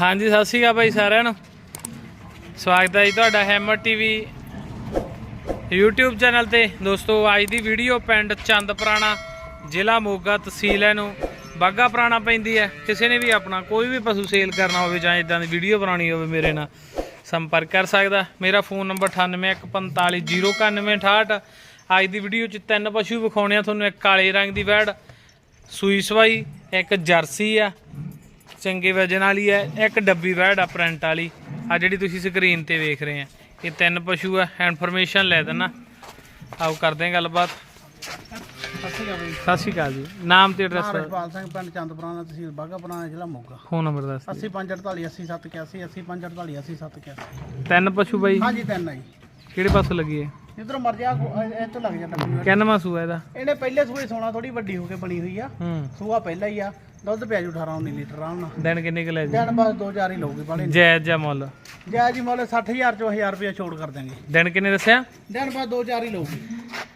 ਹਾਂਜੀ, ਸਤਿ ਸ਼੍ਰੀ ਅਕਾਲ ਬਾਈ ਸਾਰਿਆਂ ਨੂੰ। ਸਵਾਗਤ ਹੈ ਜੀ ਤੁਹਾਡਾ ਹੈਮਰ ਟੀਵੀ YouTube ਚੈਨਲ ਤੇ। ਦੋਸਤੋ, ਅੱਜ ਦੀ ਵੀਡੀਓ ਪਿੰਡ ਚੰਦ ਪੁਰਾਣਾ ਜ਼ਿਲ੍ਹਾ ਮੋਗਾ, ਤਹਿਸੀਲ ਹੈ ਨੂੰ ਬਾਗਾ ਪੁਰਾਣਾ ਪੈਂਦੀ ਹੈ। ਕਿਸੇ ਨੇ ਵੀ ਆਪਣਾ ਕੋਈ ਵੀ ਪਸ਼ੂ ਸੇਲ ਕਰਨਾ ਹੋਵੇ ਜਾਂ ਇਦਾਂ ਦੀ ਵੀਡੀਓ ਬਣਾਉਣੀ ਹੋਵੇ, ਮੇਰੇ ਨਾਲ ਸੰਪਰਕ ਕਰ ਸਕਦਾ। ਮੇਰਾ ਫੋਨ ਨੰਬਰ 9815409168 ਅੱਜ ਦੀ ਵੀਡੀਓ 'ਚ ਤਿੰਨ ਪਸ਼ੂ ਵਿਖਾਉਣੇ ਆ ਤੁਹਾਨੂੰ। ਇੱਕ ਕਾਲੇ ਰੰਗ ਦੀ ਵੈੜ, ਸੂਈ ਸਵਾਈ, ਇੱਕ ਜਰਸੀ ਆ। ਚੰਗੇ ਵਜਨ ਵਾਲੀ ਹੈ ਇੱਕ ਡੱਬੀ ਵੈੜ ਆ ਪ੍ਰਿੰਟ ਵਾਲੀ। ਆ ਜਿਹੜੀ ਤੁਸੀਂ ਸਕਰੀਨ ਤੇ ਵੇਖ ਰਹੇ ਆ। ਇਹ ਤਿੰਨ ਪਸ਼ੂ ਆ ਇਨਫੋਰਮੇਸ਼ਨ ਲੈ ਦੇਣਾ। ਆਓ ਕਰਦੇ ਹਾਂ ਗੱਲਬਾਤ। ਸਤਿ ਸ਼੍ਰੀ ਅਕਾਲ ਜੀ। ਨਾਮ ਤੇ ਐਡਰੈਸ ਰਜਪਾਲ ਸਿੰਘ ਪਿੰਡ ਚੰਦਪੁਰਾਣਾ ਤਹਿਸੀਲ ਬਾਘਾਪੁਰਾਣਾ ਜ਼ਿਲ੍ਹਾ ਮੋਗਾ। ਫੋਨ ਨੰਬਰ ਦੱਸ 8548 80781 8548 80781 ਤਿੰਨ ਪਸ਼ੂ ਬਾਈ? ਹਾਂਜੀ ਤਿੰਨ ਆ ਜੀ। ਕਿਹੜੇ ਪਾਸੇ ਲੱਗੀ ਹੈ ਇਧਰੋਂ ਮਰ ਜਾ ਤੋਂ ਲੱਗ ਜਾ ਟੱਪੀ ਕਿੰਨਵਾਂ ਸੂਆ ਇਹਦਾ? ਇਹਨੇ ਪਹਿਲੇ ਸੂਏ ਸੋਨਾ ਥੋੜੀ ਵੱਡੀ ਹੋ ਕੇ ਬਣੀ ਹੋਈ ਆ। ਸੂਆ ਪਹਿਲਾ ਹੀ ਆ। ਦੁੱਧ ਪਿਆ ਜੂ 18 19 ਲੀਟਰ ਆਰਾਮ ਨਾਲ। ਦਿਨ ਕਿੰਨੇ ਕੁ ਲੈ ਜੀ ਦਿਨ ਬਸ 2000 ਹੀ ਲਊਗੀ ਬਾਲੇ ਜਾਇਜ਼ ਜਾਂ ਮੁੱਲ? ਜੈ ਜੀ ਮੁੱਲ 60000 ਚੋਂ 1000 ਰੁਪਏ ਛੋੜ ਕਰ ਦਾਂਗੇ ਦਿਨ ਕਿੰਨੇ ਦੱਸਿਆ? ਦਿਨ ਬਸ 2000 ਹੀ ਲਊਗੀ।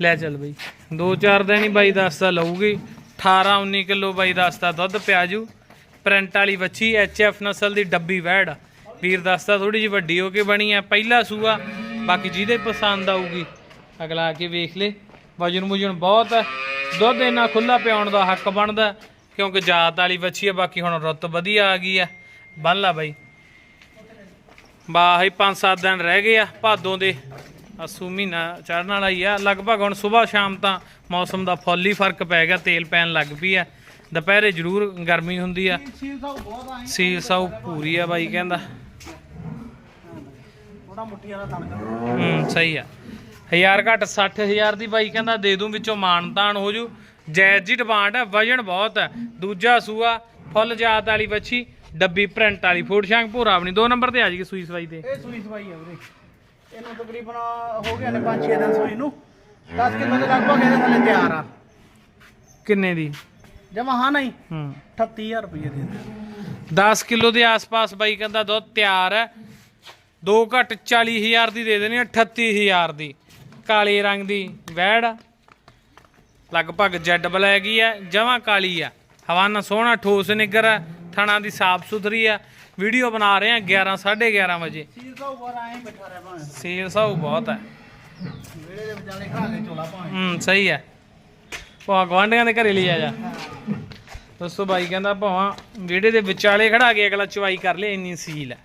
ਲੈ ਚੱਲ ਬਈ। 2-4 ਦਿਨ ਹੀ ਬਾਈ ਦੱਸਦਾ ਲਊਗੀ। 18-19 ਕਿਲੋ ਬਾਈ ਦੱਸਦਾ ਦੁੱਧ ਪਿਆਜੂ ਪ੍ਰਿੰਟ ਵਾਲੀ ਵੱਛੀ ਐਚਐਫ ਨਸਲ ਦੀ ਡੱਬੀ ਵੈੜ। ਵੀਰ ਦੱਸਦਾ ਥੋੜੀ ਜਿਹੀ ਵੱਡੀ ਹੋ ਕੇ ਬਣੀ ਆ ਪਹਿਲਾ ਸੂਆ। ਬਾਕੀ ਜਿਹਦੇ ਪਸੰਦ ਆਊਗੀ ਅਗਲਾ ਆ ਕੇ ਵੇਖ ਲੇ। ਵਜਨ ਮੁਜਨ ਬਹੁਤ ਹੈ ਦੁੱਧ ਇੰਨਾ ਖੁੱਲਾ ਪਿਆਉਣ ਦਾ ਹੱਕ ਬਣਦਾ। ਕਿਉਂਕਿ ਜਾਤ ਵਾਲੀ ਵੱਛੀ ਆ ਬਾਕੀ ਹੁਣ ਰੁੱਤ ਵਧੀਆ ਆ ਗਈ ਆ। ਬੰਨ ਲਾ ਬਾਈ। ਬਾਹੀ 5-7 ਦਿਨ ਰਹਿ ਗਏ ਆ ਭਾਦੋਂ ਦੇ। ਅਸੂ ਮਹੀਨਾ ਚੜਨ ਵਾਲਾ ਹੀ ਆ। ਲਗਭਗ ਹੁਣ ਸਵੇਰ ਸ਼ਾਮ ਤਾਂ ਮੌਸਮ ਦਾ ਫੁੱਲ ਹੀ ਫ਼ਰਕ ਪੈ ਗਿਆ ਤੇਲ ਪੈਣ ਲੱਗ ਪਈ ਆ। ਦੁਪਹਿਰੇ ਜ਼ਰੂਰ ਗਰਮੀ ਹੁੰਦੀ ਆ। ਸੀਲ ਸਾਊ ਪੂਰੀ ਆ ਬਾਈ ਕਹਿੰਦਾ। ਥੋੜਾ ਮੁੱਠੀ ਵਾਲਾ ਤਣਕਾ। ਹੂੰ ਸਹੀ ਆ। ਹਜ਼ਾਰ ਘੱਟ 60000 ਦੀ ਬਾਈ ਕਹਿੰਦਾ ਦੇ ਦੂੰ ਵਿੱਚੋਂ ਮਾਨ ਤਾਨ ਹੋ ਜੂ। ਜਾਇਜ਼ ਜੀ ਡਿਮਾਂਡ ਹੈ ਵਜਨ ਬਹੁਤ ਹੈ। ਦੂਜਾ ਸੂਆ ਫੁੱਲ ਜਾਤ ਵਾਲੀ ਬੱਚੀ ਡੱਬੀ ਪ੍ਰਿੰਟ ਵਾਲੀ ਫੂਡ ਸ਼ਾਂਗ ਭੂਰਾ ਆਪਣੀ। ਦੋ ਨੰਬਰ ਤੇ ਆ ਜੀ ਸੂਈ ਸਵਾਈ ਤੇ। ਇਹ ਸੂਈ ਸਵਾਈ ਆ ਵੀਰੇ। ਇਹਨੂੰ ਤਕਰੀਬਨ ਹੋ ਗਿਆ ਨੇ 5-6 ਦਿਨ ਸੂਈ ਨੂੰ। 10 ਕਿਲੋ ਦੇ ਲਗਭਗ ਇਹਦੇ ਥੱਲੇ ਤਿਆਰ ਆ। ਕਿੰਨੇ ਦੀ? ਜਮਾ ਹਾਂ ਨਹੀਂ। ਹੂੰ। 38000 ਰੁਪਏ ਦੇ ਦੇ 10 ਕਿਲੋ ਦੇ ਆਸ-ਪਾਸ ਬਾਈ ਕਹਿੰਦਾ ਦੁੱਧ ਤਿਆਰ ਹੈ। ਦੋ ਘੱਟ 40000 ਦੀ ਦੇ ਦੇਣੀ ਆ, 38000 ਦੀ। ਕਾਲੇ ਰੰਗ ਦੀ ਵੈੜ ਆ। ਲਗਭਗ ਜੈਡ ਬਲੈਕ ਹੀ ਹੈ ਜਮਾਂ ਕਾਲੀ ਆ। ਹਵਾਨਾ ਸੋਹਣਾ ਠੋਸ ਨਿੱਗਰ ਹੈ ਥਣਾ ਦੀ ਸਾਫ਼ ਸੁਥਰੀ ਆ। ਵੀਡੀਓ ਬਣਾ ਰਹੇ ਆ 11 11:30 ਵਜੇ। ਸੀਲ ਤੋਂ ਉੱਪਰ ਆਏ ਬੈਠਾ ਰਹਿ ਭਾਵੇਂ। ਸੇਲ ਸਾਊ ਬਹੁਤ ਹੈ ਵਿਹੜੇ ਦੇ ਵਿਚਾਲੇ ਖੜਾ ਕੇ ਚੋਲਾ ਭਾਵੇਂ। ਹੂੰ ਸਹੀ ਹੈ ਭਾ ਗਵਾਂਢੀਆਂ ਦੇ ਘਰੇ ਲਈ ਆ ਜਾ। ਦੋਸਤੋ ਬਾਈ ਕਹਿੰਦਾ ਭਾਵਾਂ ਵਿਹੜੇ ਦੇ ਵਿਚਾਲੇ ਖੜਾ ਕੇ ਅਗਲਾ ਚਵਾਈ ਕਰ ਲੇ ਇੰਨੀ ਸੀਲ ਹੈ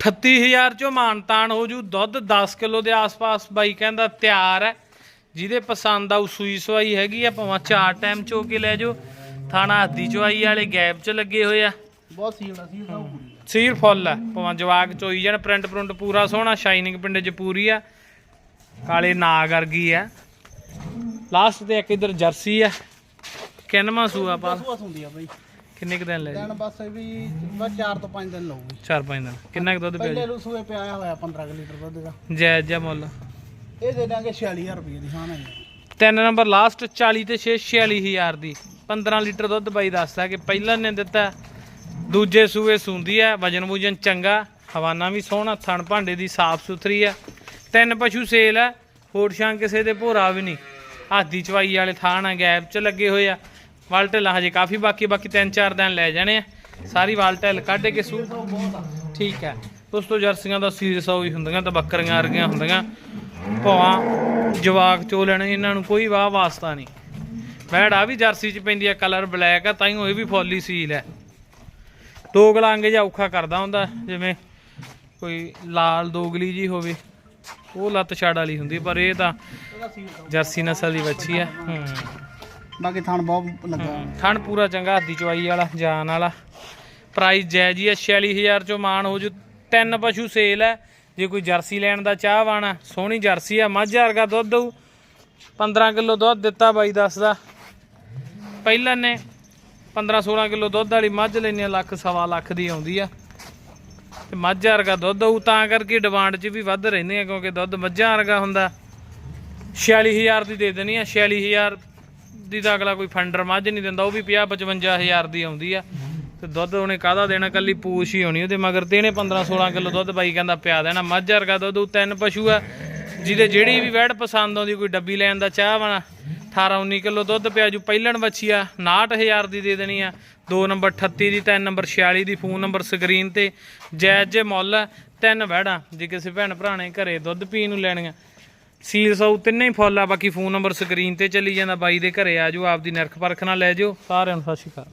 38000 ਚੋਂ ਮਾਨਤਾਨ ਹੋ ਜੂ ਦੁੱਧ 10 ਕਿਲੋ ਦੇ ਆਸ-ਪਾਸ ਬਾਈ ਕਹਿੰਦਾ ਤਿਆਰ ਹੈ ਜਿਹਦੇ ਪਸੰਦ ਆਊ ਸੂਈ ਸਵਾਈ ਹੈਗੀ ਆ ਭਾਵਾਂ ਚਾਰ ਟਾਈਮ ਚੋ ਕੇ ਲੈ ਜਾਓ। ਥਾਣਾ ਹੱਦੀ ਚਵਾਈ ਵਾਲੇ ਗੈਪ 'ਚ ਲੱਗੇ ਹੋਏ ਆ। ਬਹੁਤ ਸੀਲ ਆ ਸੀਲ ਤੋਂ ਪੂਰੀ ਆ। ਸੀਰ ਫੁੱਲ ਹੈ ਭਾਵਾਂ ਜਵਾਕ ਚੋਈ ਜਾਣ ਪ੍ਰਿੰਟ ਪ੍ਰਿੰਟ ਪੂਰਾ ਸੋਹਣਾ ਸ਼ਾਈਨਿੰਗ ਪਿੰਡੇ 'ਚ ਪੂਰੀ ਆ। ਕਾਲੇ ਨਾਗ ਵਰਗੀ ਆ। ਲਾਸਟ ਤੇ ਇੱਕ ਇਧਰ ਜਰਸੀ ਆ। ਕਿੰਨਵਾਂ ਸੂਆ ਪਾ? ਸੂਆ ਸੁੰਦੀ ਆ ਬਈ। ਕਿੰਨੇ ਕੁ ਦਿਨ ਲੈ ਦਿਨ ਬਸ ਇਹ ਵੀ ਬਸ 4 ਤੋਂ 5 ਦਿਨ ਲਊਗੀ। 4-5 ਦਿਨ। ਕਿੰਨਾ ਕੁ ਦੁੱਧ ਪਿਆ ਪਹਿਲੇ ਨੂੰ ਸੂਏ ਪਿਆ ਹੋਇਆ 15 ਕੁ ਲੀਟਰ ਦੁੱਧ ਦਾ। ਜੀ ਜਾਇਜ਼ ਜਿਹਾ ਮੁੱਲ। ਇਹ ਦੇ ਦਾਂਗੇ 46000 ਰੁਪਏ ਦੀ, ਹਾਂ ਨਹੀਂ ਤਿੰਨ ਨੰਬਰ ਲਾਸਟ 40 ਤੇ 6 46000 ਦੀ। 15 ਲੀਟਰ ਦੁੱਧ ਬਾਈ ਦੱਸਦਾ ਕਿ ਪਹਿਲਾਂ ਨੇ ਦਿੱਤਾ। ਦੂਜੇ ਸੂਏ ਸੁੰਦੀ ਆ, ਵਜਨ ਵੂਜਨ ਚੰਗਾ, ਹਵਾਨਾ ਵੀ ਸੋਹਣਾ, ਥਣ ਭਾਂਡੇ ਦੀ ਸਾਫ਼ ਸੁਥਰੀ ਆ। ਤਿੰਨ ਪਸ਼ੂ ਸੇਲ ਆ, ਹੋਰ ਸ਼ਾਂ ਕਿਸੇ ਦੇ ਭੋਰਾ ਵੀ ਨਹੀਂ। ਹਾਦੀ ਚਵਾਈ ਵਾਲੇ ਥਾਣ ਆ, ਗੈਪ ਚ ਲੱਗੇ ਹੋਏ ਆ। ਵਾਲਟਲ ਹਜੇ ਕਾਫੀ ਬਾਕੀ ਬਾਕੀ ਤਿੰਨ ਚਾਰ ਦਿਨ ਲੈ ਜਾਣੇ ਆ। ਸਾਰੀ ਵਾਲਟਲ ਕੱਢ ਕੇ ਸੂ ਠੀਕ ਹੈ ਤੋਂ ਜਰਸੀਆਂ ਦਾ ਸੀਰੀਅਸ ਹੋਈ ਹੁੰਦੀਆਂ ਤਾਂ ਬੱਕਰੀਆਂ ਵਰਗੀਆਂ ਹੁੰਦੀਆਂ। ਭਾਵਾਂ ਜਵਾਕ ਚੋ ਲੈਣੇ ਇਹਨਾਂ ਨੂੰ ਕੋਈ ਵਾਹ ਵਾਸਤਾ ਨਹੀਂ। ਬੈੜ ਆ ਵੀ ਜਰਸੀ ਚ ਪੈਂਦੀ ਆ ਕਲਰ ਬਲੈਕ ਆ ਤਾਂ ਹੀ ਇਹ ਵੀ ਫੁੱਲੀ ਸੀਲ ਹੈ। ਦੋਗਲਾਂਗੇ ਜਾਂ ਔਖਾ ਕਰਦਾ ਹੁੰਦਾ ਜਿਵੇਂ ਕੋਈ ਲਾਲ ਦੋਗਲੀ ਜੀ ਹੋਵੇ ਉਹ ਲੱਤ ਛੜ ਵਾਲੀ ਹੁੰਦੀ ਪਰ ਇਹ ਤਾਂ ਜਰਸੀ ਨਸਲ ਦੀ ਵੱਛੀ ਆ। ਹੂੰ। ਬਾਕੀ ਥਣ ਬਹੁਤ ਲੱਗਾ। ਥਣ ਪੂਰਾ ਚੰਗਾ ਹੱਦੀ ਚਵਾਈ ਵਾਲਾ ਜਾਨ ਵਾਲਾ। ਪ੍ਰਾਈਸ ਜਾਇਜ਼ ਹੀ ਆ 46000 ਚੋਂ ਮਾਨ ਹੋ ਜੂ ਤਿੰਨ ਪਸ਼ੂ ਸੇਲ ਹੈ। ਜੇ ਕੋਈ ਜਰਸੀ ਲੈਣ ਦਾ ਚਾਹਵਾਨ ਆ ਸੋਹਣੀ ਜਰਸੀ ਆ, ਮੱਝ ਵਰਗਾ ਦੁੱਧ ਦਊ। 15 ਕਿਲੋ ਦੁੱਧ ਦਿੱਤਾ ਬਾਈ ਦੱਸਦਾ ਪਹਿਲਾਂ ਨੇ 15 16 ਕਿਲੋ ਦੁੱਧ ਵਾਲੀ ਮੱਝ ਲੈਣੀ ਆ ਲੱਖ ਸਵਾ ਲੱਖ ਦੀ ਆਉਂਦੀ ਆ। ਤੇ ਮੱਝ ਵਰਗਾ ਦੁੱਧ ਦਊ, ਤਾਂ ਕਰਕੇ ਡਿਮਾਂਡ 'ਚ ਵੀ ਵੱਧ ਰਹਿੰਦੇ ਆ, ਕਿਉਂਕਿ ਦੁੱਧ ਮੱਝਾਂ ਵਰਗਾ ਹੁੰਦਾ। 46000 ਦੀ ਦੇ ਦੇਣੀ ਆ 46000 ਦੀ ਤਾਂ ਅਗਲਾ ਕੋਈ ਫੰਡਰ ਮੱਝ ਨਹੀਂ ਦਿੰਦਾ, ਉਹ ਵੀ 50 55000 ਦੀ ਆਉਂਦੀ ਆ। ਤੇ ਦੁੱਧ ਉਹਨੇ ਕਾਹਦਾ ਦੇਣਾ? ਕੱਲੀ ਪੂਛ ਹੀ ਹੋਣੀ ਉਹਦੇ ਮਗਰ। ਦੇਣੇ 15 16 ਕਿਲੋ ਦੁੱਧ ਬਾਈ ਕਹਿੰਦਾ ਪਿਆ ਦੇਣਾ। ਮੱਝ ਵਰਗਾ ਦੁੱਧ ਉਹ ਤਿੰਨ ਪਸ਼ੂ ਆ, ਜਿਹਦੇ ਜਿਹੜੀ ਵੀ ਵੈੜ ਪਸੰਦ ਆਉਂਦੀ, ਕੋਈ ਡੱਬੀ ਲੈਣ ਦਾ ਚਾਹ ਵਾਲਾ। 18 19 ਕਿਲੋ ਦੁੱਧ ਪਿਆ, ਜੂ ਪਹਿਲਣ ਵੱਛੀ ਆ 69000 ਦੀ ਦੇ ਦੇਣੀ ਆ। 2 ਨੰਬਰ 38 ਦੀ 3 ਨੰਬਰ 46 ਦੀ, ਫੋਨ ਨੰਬਰ ਸਕਰੀਨ ਤੇ। ਜਾਇਜ਼ ਜੇ ਮੁੱਲ ਹੈ ਤਿੰਨ ਵਹਿੜਾਂ, ਜੇ ਕਿਸੇ ਭੈਣ ਭਰਾ ਨੇ ਘਰੇ ਦੁੱਧ ਪੀਣ ਨੂੰ ਲੈਣੀਆਂ। ਸੀਲ ਸੌ ਤਿੰਨੇ ਹੀ ਫੁੱਲ ਆ, ਬਾਕੀ ਫੋਨ ਨੰਬਰ ਸਕਰੀਨ ਤੇ ਚੱਲੀ ਜਾਂਦਾ। ਬਾਈ ਦੇ ਘਰੇ ਆ ਜਾਓ, ਆਪਦੀ ਨਿਰਖ ਪਰਖ ਨਾਲ ਲੈ ਜਾਓ। ਸਾਰਿਆਂ ਨੂੰ ਸਤਿ ਸ਼੍ਰੀ ਅਕਾਲ।